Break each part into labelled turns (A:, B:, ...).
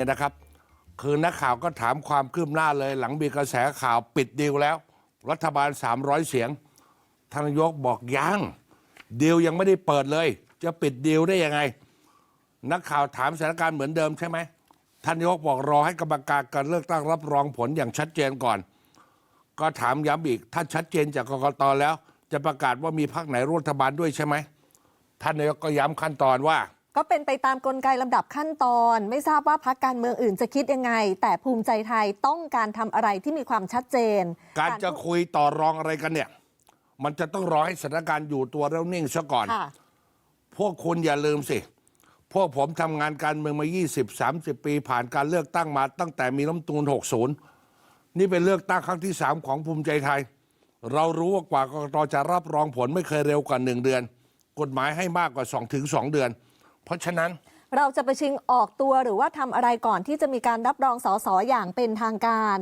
A: เนี่ยนะครับ คือนักข่าวก็ถามความคืบหน้าเลย หลังมีกระแสข่าวปิดดีลแล้ว รัฐบาล 300 เสียงท่านนายกบอกยังดีลยังไม่ได้เปิดเลย จะปิดดีลได้ยังไง นักข่าวถามสถานการณ์เหมือนเดิมใช่ไหมท่านนายกบอกรอให้กรรมการการเลือกตั้งรับรองผลอย่างชัดเจนก่อน ก็ถามย้ำอีก ถ้าชัดเจนจากกกตแล้ว จะประกาศว่ามีพรรคไหนร่วมรัฐบาลด้วยใช่ไหมท่านนายกก็ย้ำขั้นตอนว่า
B: ก็เป็นไปตามกลไกลำดับขั้นตอน ไม่ทราบว่าพักการเมืองอื่นจะคิดยังไง แต่ภูมิใจไทยต้องการทำอะไรที่มีความชัดเจน
A: การจะคุยต่อรองอะไรกันเนี่ย มันจะต้องรอให้สถานการณ์อยู่ตัวแล้วนิ่งซะก่อน
B: ค่ะ
A: พวกคุณอย่าลืมสิ พวกผมทำงานการเมืองมา 20 30 ปีผ่านการเลือกตั้งมาตั้งแต่มีน้ำตูน 60 นี่เป็นเลือกตั้งครั้งที่ 3 ของภูมิใจไทย เรารู้ว่ากว่ากกตจะรับรองผลไม่เคยเร็วกว่า 1 เดือน กฎหมายให้มากกว่า2ถึง2เดือน เพราะฉะนั้น
B: เราจะไปชิงออกตัวหรือว่าทำอะไรก่อนที่จะมีการรับรองสสอย่างเป็นทางการ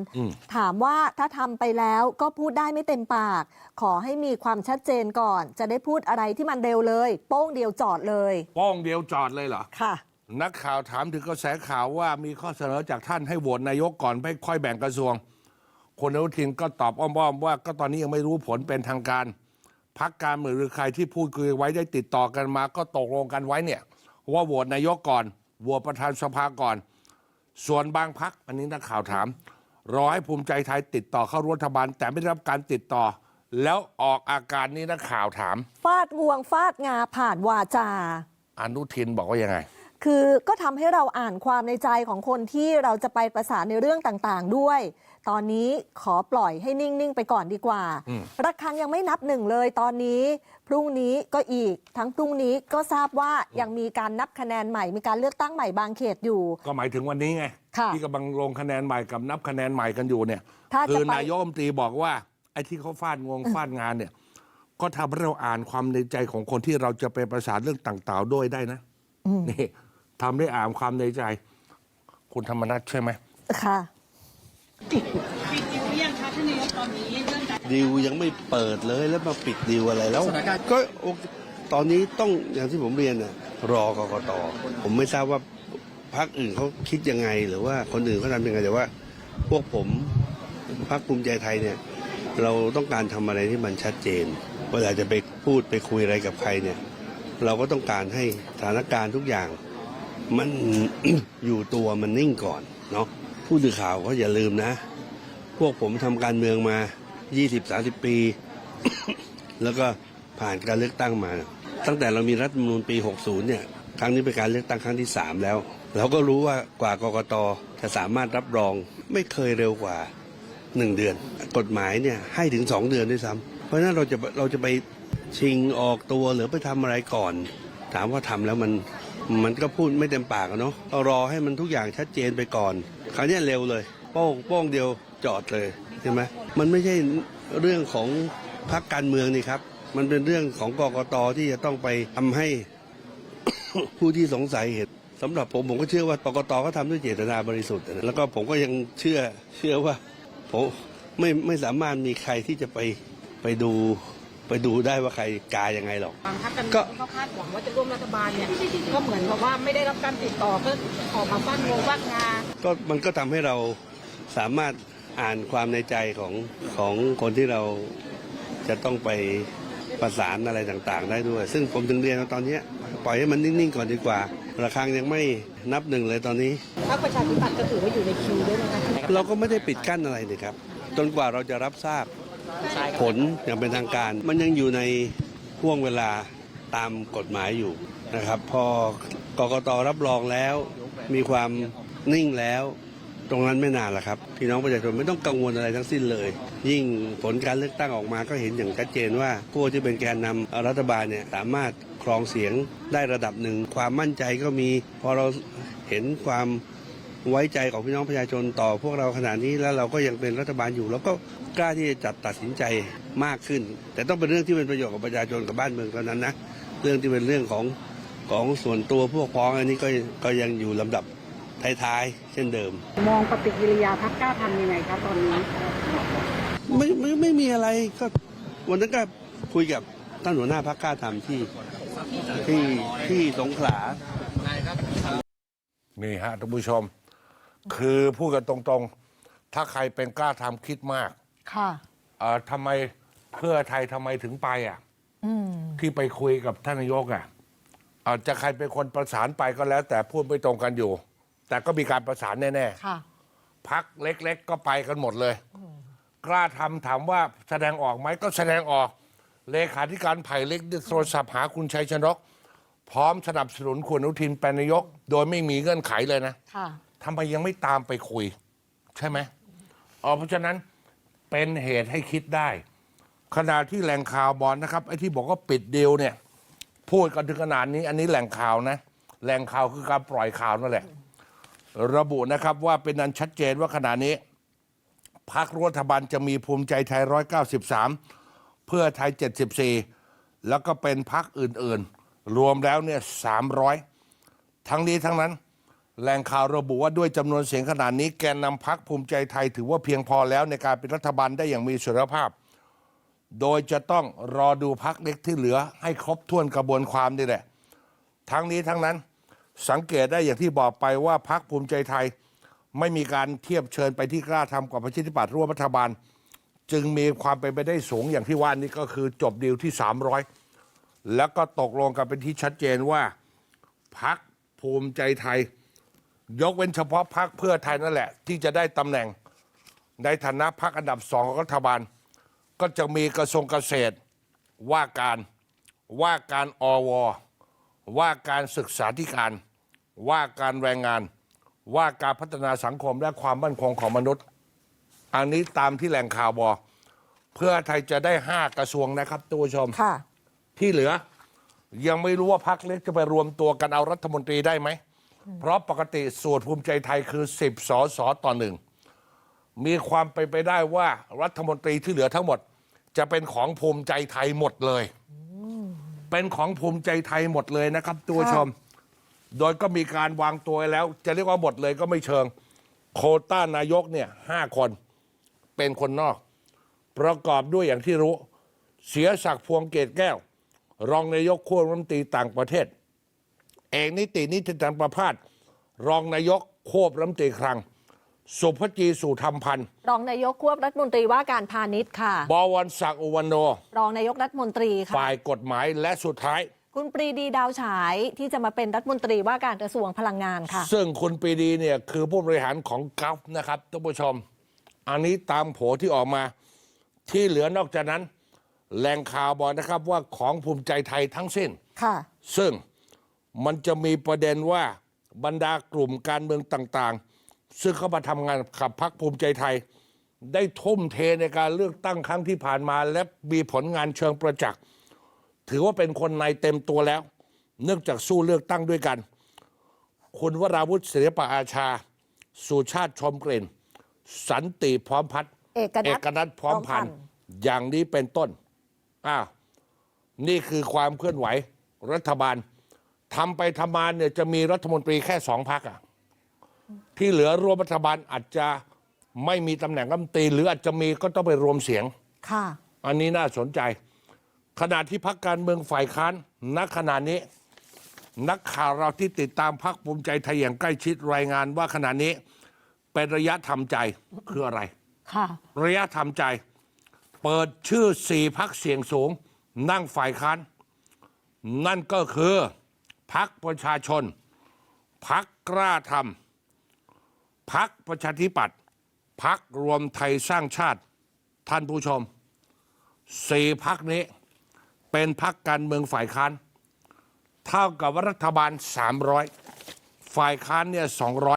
B: ถามว่าถ้าทำไปแล้วก็พูดได้ไม่เต็มปาก ขอให้มีความชัดเจนก่อน จะได้พูดอะไรที่มันเร็วเลย โป้งเดียวจอดเลย
A: ป้องเดียวจอดเลยเหรอ
B: ค่ะ
A: นักข่าวถามถึงกระแสข่าวว่ามีข้อเสนอจากท่านให้โหวตนายกก่อนไม่ค่อยแบ่งกระทรวงคนอนุทินก็ตอบอ้อมๆว่าก็ตอนนี้ยังไม่รู้ผลเป็นทางการพักการเมืองหรือใครที่พูดคุยไว้ได้ติดต่อกันมาก็ตกลงกันไว้เนี่ย ว่าโหวตนายกก่อนโหวตประธานสภาก่อน ส่วนบางพักอันนี้นักข่าวถาม รอให้ภูมิใจไทยติดต่อเข้ารัฐบาล แต่ไม่ได้รับการติดต่อ แล้วออกอาการนี้นักข่าวถาม
B: ฟาดงวงฟาดงาผ่านวาจา
A: อนุทินบอกว่ายังไง
B: คือก็ทำให้เราอ่านความในใจของคนที่เราจะไปประสานในเรื่องต่างๆด้วย ตอนนี้ขอปล่อยให้นิ่ง ๆ ไปก่อนดีกว่าระฆังยังไม่นับหนึ่งเลยตอนนี้ พรุ่งนี้ก็อีก ทั้งพรุ่งนี้ก็ทราบว่ายังมีการนับคะแนนใหม่ มีการเลือกตั้งใหม่บางเขตอยู่
A: ก็หมายถึงวันนี้ไง
B: ค่ะ
A: ที่กำลังลงคะแนนใหม่กับนับคะแนนใหม่กันอยู่เนี่ย
B: ถ้าจะ
A: คือ
B: ไป
A: นายกรัฐมนตรีบอกว่า ไอ้ที่เขาฟาดงวงฟาดงานเนี่ย ก็ทำให้เราอ่านความในใจของคนที่เราจะไปประสานเรื่องต่างๆด้วยได้นะนี่ ทำได้อ่านความในใจ คุณธรรมนัฐใช่ไหม
B: ค่ะ
C: ปิดดิวหรือยังคะท่านนายกตอนนี้เรื่องการ
D: ดิวยังไม่เปิดเลยแล้วมาปิดดิวอะไรแล้วก็โอเคตอนนี้ต้องอย่างที่ผมเรียนน่ะรอกกตผมไม่ทราบว่าพรรคอื่นเขาคิดยังไง หรือว่าคนอื่นเขาทำยังไงแต่ว่า พวกผมพรรคภูมิใจไทยเนี่ย เราต้องการทำอะไรที่มันชัดเจนเวลาจะไปพูดไปคุยอะไรกับใครเนี่ย เราก็ต้องการให้สถานการณ์ทุกอย่าง มันอยู่ตัวมันนิ่งก่อนเนาะผู้สื่อข่าวก็อย่าลืมนะ พวกผมทำการเมืองมา 20-30 ปี แล้วก็ผ่านการเลือกตั้งมา ตั้งแต่เรามีรัฐมนูญปี 60 เนี่ย ครั้งนี้เป็นการเลือกตั้งครั้งที่ 3 แล้ว เราก็รู้ว่ากว่ากกตจะสามารถรับรองไม่เคยเร็วกว่า 1 เดือน กฎหมายเนี่ยให้ถึง 2 เดือนด้วยซ้ำเพราะฉะนั้นเราจะเราจะไปชิงออกตัวหรือไปทำอะไรก่อน ถามว่าทำแล้วมัน มันก็พูดไม่เต็มปากอะเนาะรอให้มันทุกอย่างชัดเจนไปก่อนคราวนี้เร็วเลย โป้งโป้งเดียวจอดเลยใช่ไหมมันไม่ใช่เรื่องของพรรคการเมืองนี่ครับ มันเป็นเรื่องของกกตที่จะต้องไปทำให้ ผู้ที่สงสัยเห็นสำหรับผมผมก็เชื่อว่ากกตก็ทำด้วยเจตนาบริสุทธิ์ แล้วก็ผมก็ยังเชื่อเชื่อว่าผมไม่ไม่สามารถมีใครที่จะไปไปดู ไปดูได้ว่าใครกายังไงหรอก
C: บางพรรคการเมื
D: ก็
C: องที่เขาคาดหวังว่าจะร่วมรัฐบาลเนี่ยก็เหมือนกับว่าไม่ได้รับการติดต่อก็ออกมาฟาดงวงฟาดงา
D: ก็มันก็ทำให้เราสามารถอ่านความในใจของของคนที่เราจะต้องไปประสานอะไรต่างๆ ได้ด้วย ซึ่งผมถึงเรียนว่าตอนเนี้ยปล่อยให้มันนิ่งๆก่อนดีกว่าระฆังยังไม่นับหนึ่งเลยตอนนี้
C: พรรคประชาธิปัตย์ก็ถือว่าอยู่ในคิวด้วยนะคะ
D: เราก็ไม่ได้ปิดกั้นอะไรเลยครับ จนกว่าเราจะรับทราบ ผลอย่างเป็นทางการ มันยังอยู่ในห่วงเวลาตามกฎหมายอยู่นะครับ พอกกตรับรองแล้วมีความนิ่งแล้ว ตรงนั้นไม่นานละครับพี่น้องประชาชนไม่ต้องกังวลอะไรทั้งสิ้นเลย ยิ่งผลการเลือกตั้งออกมาก็เห็นอย่างชัดเจนว่าผู้ที่เป็นแกนนำรัฐบาลเนี่ยสามารถครองเสียงได้ระดับหนึ่งความมั่นใจก็มีพอเราเห็นความ ไว้ใจของพี่น้องประชาชนต่อพวกเราขนาดนี้แล้วเราก็ยังเป็นรัฐบาลอยู่เราก็กล้าที่จะจัดตัดสินใจมากขึ้น แต่ต้องเป็นเรื่องที่เป็นประโยชน์กับประชาชนกับบ้านเมืองเท่านั้นนะเรื่องที่เป็นเรื่องของของส่วนตัวพวกพ้องอันนี้ก็ก็ยังอยู่ลำดับท้ายๆเช่นเดิม
C: มองปฏิกิริยาพรรคกล้าทำยังไงครับตอนนี้
D: ไม่ไม่ไม่มีอะไรก็วันนั้นก็คุยกับท่านหัวหน้าพักกล้าทำที่ที่ที่สงขลา
A: นี่ฮะท่านผู้ชม คือพูดกันตรงๆ ถ้าใครเป็นกล้าทำคิดมาก
B: ค่ะ
A: เอ่อทำไมเพื่อไทยทำไมถึงไปอะที่ไปคุยกับท่านนายกอะอาจจะใครเป็นคนประสานไปก็แล้ว แต่พูดไม่ตรงกันอยู่ แต่ก็มีการประสานแน่
B: ค่ะ
A: ๆพักเล็กๆ ก็ไปกันหมดเลย กล้าทำถามว่าแสดงออกไหมก็แสดงออก เลขาธิการไผ่เล็กได้โทรศัพท์หาคุณชัยชนก พร้อมสนับสนุนคุณอนุทินเป็นนายก โดยไม่มีเงื่อนไขเลยนะ
B: ค่ะ
A: ทำไมยังไม่ตามไปคุย ใช่ไหมอ๋อเพราะฉะนั้นเป็นเหตุให้คิดได้ ขณะที่แหล่งข่าวบอลนะครับไอ้ที่บอกว่าปิดเดีลเนี่ย พูดกันถึงขนาดนี้ อันนี้แหล่งข่าวนะ แหล่งข่าวคือการปล่อยข่าวนั่นแหละ ระบุนะครับว่าเป็นนันชัดเจนว่าขณะนี้พักรัฐบาลจะมีภูมิใจไทย 193 เพื่อไทย 74 แล้วก็เป็นพักอื่นๆ รวมแล้วเนี่ย300 ทั้งนี้ทั้งนั้น แหล่งข่าวระบุว่าด้วยจำนวนเสียงขนาดนี้แกนนำพักภูมิใจไทยถือว่าเพียงพอแล้วในการเป็นรัฐบาลได้อย่างมีเสถียรภาพ โดยจะต้องรอดูพักเล็กที่เหลือให้ครบถ้วนกระบวนความนี่แหละ ทั้งนี้ทั้งนั้นสังเกตได้อย่างที่บอกไปว่าพักภูมิใจไทย ไม่มีการเทียบเชิญไปที่กล้าทำกับประชาธิปัตย์ร่วมรัฐบาล จึงมีความเป็นไปได้สูงอย่างที่ว่านี้ก็คือจบดีลที่ 300 แล้วก็ตกลงกันเป็นที่ชัดเจนว่าพักภูมิใจไทย ยกเว้นเฉพาะพักเพื่อไทยนั่นแหละ ที่จะได้ตำแหน่ง ในฐานะพักอันดับสองของรัฐบาล ก็จะมีกระทรวงเกษตร ว่าการว่าการอวว่าการศึกษาธิการ ว่าการแรงงาน ว่าการพัฒนาสังคมและความมั่นคงของมนุษย์ อันนี้ตามที่แหล่งข่าวบอกเพื่อไทยจะได้ห้ากระทรวงนะครับตัวผู้ชม
B: ค่ะ
A: ที่เหลือ ยังไม่รู้ว่าพักเล็กจะไปรวมตัวกันเอารัฐมนตรีได้ไหม เพราะปกติสูตรภูมิใจไทยคือ 10 สอสอต่อหนึ่ง มีความไปนไปได้ว่ารัฐมนตรีที่เหลือทั้งหมด จะเป็นของภูมิใจไทยหมดเลย เป็นของภูมิใจไทยหมดเลยนะครับตัวผู้ชม โดยก็มีการวางตัวไว้แล้ว จะเรียกว่าหมดเลยก็ไม่เชิง โควต้านายกเนี่ยห้าคนเป็นคนนอก ประกอบด้วยอย่างที่รู้ เสียศักดิ์พวงเกตแก้ว รองนายกควบรัฐมนตรีต่างประเทศ เอกนิตินิติจันทร์ประพาสรองนายกควบรัฐมนตรีคลัง สุภจีสุธรรมพันธ์
B: รองนายกควบรัฐมนตรีว่าการพาณิชย์ค่ะ
A: บวรศักดิ์อุวันโน
B: รองนายกรัฐมนตรีค่ะ
A: ฝ่ายกฎหมายและสุดท้าย
B: คุณปรีดีดาวฉายที่จะมาเป็นรัฐมนตรีว่าการกระทรวงพลังงานค่ะ
A: ซึ่งคุณปรีดีเนี่ยคือผู้บริหารของกัฟนะครับท่านผู้ชม อันนี้ตามโผที่ออกมาที่เหลือนอกจากนั้นแหล่งข่าวบอกนะครับว่าของภูมิใจไทยทั้งสิ้น
B: ค่ะ
A: ซึ่ง มันจะมีประเด็นว่าบรรดากลุ่มการเมืองต่างๆ ซึ่งเข้ามาทำงานขับพักภูมิใจไทย ได้ทุ่มเทในการเลือกตั้งครั้งที่ผ่านมา และมีผลงานเชิงประจักษ์ถือว่าเป็นคนในเต็มตัวแล้ว เนื่องจากสู้เลือกตั้งด้วยกัน คุณวราวุฒิศิลปะอาชา สุชาติชมกลิ่น สันติพร้อมพัฒน์
B: เอกนัท
A: เอกนัทพร้อมพันธ์
B: พร้อมพันธ์
A: อย่างนี้เป็นต้นอ้าวนี่คือความเคลื่อนไหวรัฐบาล ทำไปทำมาเนี่ยจะมีรัฐมนตรีแค่สองพักอะที่เหลือรวมรัฐบาลอาจจะไม่มีตำแหน่งรัฐมนตรีหรืออาจจะมีก็ต้องไปรวมเสียง
B: ค่ะ
A: อันนี้น่าสนใจ ขณะที่พักการเมืองฝ่ายค้านณขณะนี้ นักข่าวเราที่ติดตามพักภูมิใจไทยอย่างใกล้ชิดรายงานว่าขณะนี้ เป็นระยะทำใจคืออะไร
B: ค่ะ
A: ระยะทำใจ เปิดชื่อสี่พักเสียงสูง นั่งฝ่ายค้าน นั่นก็คือ พักประชาชน พักกล้าทำพักประชาธิปัตย์พักรวมไทยสร้างชาติท่านผู้ชมสี่พักนี้ เป็นพักการเมืองฝ่ายค้าน เท่ากับรัฐบาล 300 ฝ่ายค้านเนี่ย200